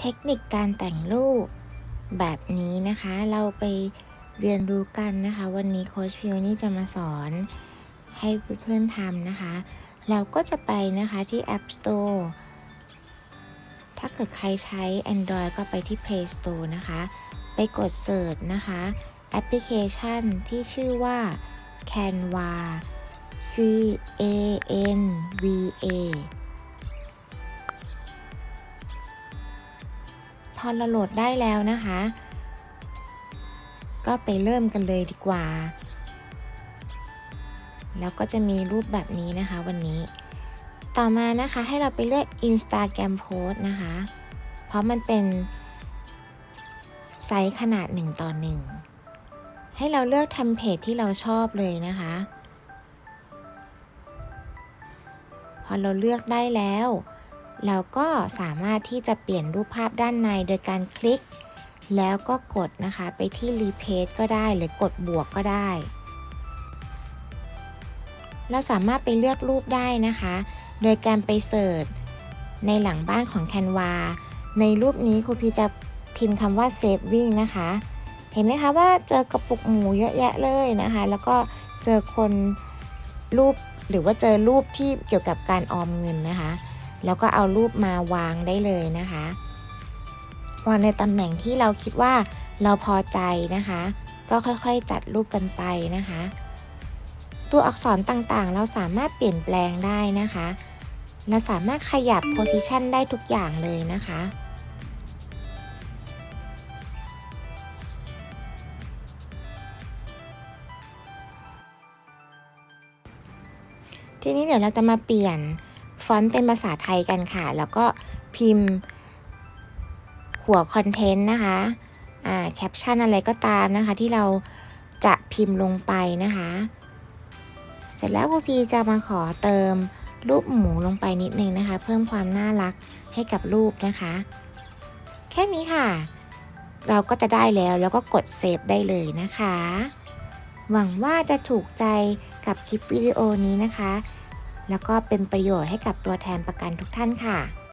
เทคนิคการแต่งรูปแบบนี้นะคะ เราไปเรียนรู้กันนะคะ วันนี้โค้ชพิวนี่จะมาสอนให้เพื่อนๆทำนะคะ เราก็จะไปนะคะที่ App Store ถ้าเกิดใครใช้ Android ก็ไปที่ Play Store นะคะ ไปกด Search นะคะ แอปพลิเคชันที่ชื่อว่า Canva C A N V A พอเราโหลดได้แล้วนะคะ ก็ไปเริ่มกันเลยดีกว่า แล้วก็จะมีรูปแบบนี้นะคะวันนี้ ต่อมานะคะให้เราไปเลือก Instagram Post นะคะ เพราะมันเป็นไซส์ขนาด 1 ต่อ 1 ให้เราเลือกเทมเพลตที่เราชอบเลยนะคะ พอเราเลือกได้แล้ว เราก็สามารถที่จะเปลี่ยนรูปภาพด้านในโดยการคลิก แล้วก็กดนะคะไปที่ Replace ก็ได้หรือกดบวกก็ได้ เราสามารถไปเลือกรูปได้นะคะ โดยการไปเสิร์ชในหลังบ้านของ Canva ในรูปนี้ครูพีจะพิมพ์คำว่า saving นะคะ เห็นไหมคะว่าเจอกระปุกหมูเยอะแยะเลยนะคะ แล้วก็เจอคนรูปหรือว่าเจอรูปที่เกี่ยวกับการออมเงินนะคะ แล้วก็เอารูปมาวางได้เลยนะคะ วางในตำแหน่งที่เราคิดว่าเราพอใจนะคะ ก็ค่อยๆจัดรูปกันไปนะคะ ตัวอักษรต่างๆ เราสามารถเปลี่ยนแปลงได้นะคะ เราสามารถขยับโพซิชันได้ทุกอย่างเลยนะคะทีนี้เดี๋ยวเราจะมาเปลี่ยน ฟอนต์เป็นภาษาไทยกันค่ะ แล้วก็พิมพ์หัวคอนเทนต์นะคะอ่าแคปชั่นอะไรก็ตามนะคะ ที่เราจะพิมพ์ลงไปนะคะ เสร็จแล้วครูพีจะมาขอเติมรูปหมูลงไปนิดนึงนะคะ เพิ่มความน่ารักให้กับรูปนะคะ แค่นี้ค่ะ เราก็จะได้แล้วแล้วก็กดเซฟได้เลยนะคะ หวังว่าจะถูกใจกับคลิปวิดีโอนี้นะคะ แล้วก็เป็นประโยชน์ให้กับตัวแทนประกันทุกท่านค่ะ